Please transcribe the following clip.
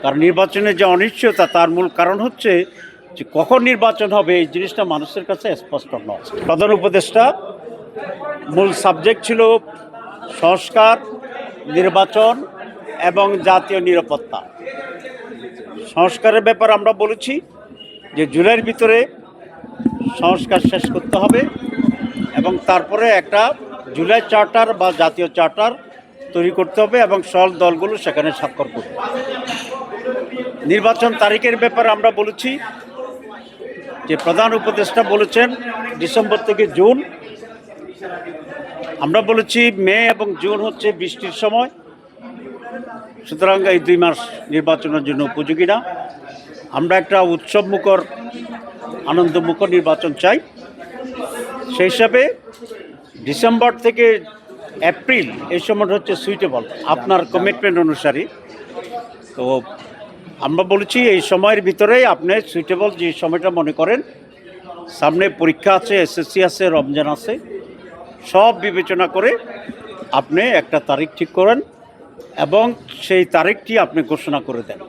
কারণ নির্বাচনের যে অনিশ্চয়তা, তার মূল কারণ হচ্ছে যে কখন নির্বাচন হবে এই জিনিসটা মানুষের কাছে স্পষ্ট নয়। প্রধান উপদেষ্টা, মূল সাবজেক্ট ছিল সংস্কার, নির্বাচন এবং জাতীয় নিরাপত্তা। সংস্কারের ব্যাপারে আমরা বলেছি যে জুলাইয়ের ভিতরে সংস্কার শেষ করতে হবে এবং তারপরে একটা জুলাই চার্টার বা জাতীয় চার্টার তৈরি করতে হবে এবং সল দলগুলো সেখানে স্বাক্ষর করবে। নির্বাচন তারিখের ব্যাপারে আমরা বলেছি যে প্রধান উপদেষ্টা বলেছেন ডিসেম্বর থেকে জুন। আমরা বলেছি মে এবং জুন হচ্ছে বৃষ্টির সময়। সুতরাং এই দুই মাস নির্বাচনের জন্য উপযোগী না। আমরা একটা উৎসবমুখর আনন্দমুখর নির্বাচন চাই। সেই হিসাবে ডিসেম্বর থেকে এপ্রিল, এই সময়টা হচ্ছে সুইটেবল আপনার কমিটমেন্ট অনুসারে। তো আমরা বলেছি, এই সময়ের ভিতরেই আপনি সুইটেবল যে সময়টা মনে করেন, সামনে পরীক্ষা আছে এসএসসি আছে, রমজান আছে, সব বিবেচনা করে আপনি একটা তারিখ ঠিক করেন এবং সেই তারিখটি আপনি ঘোষণা করে দেন।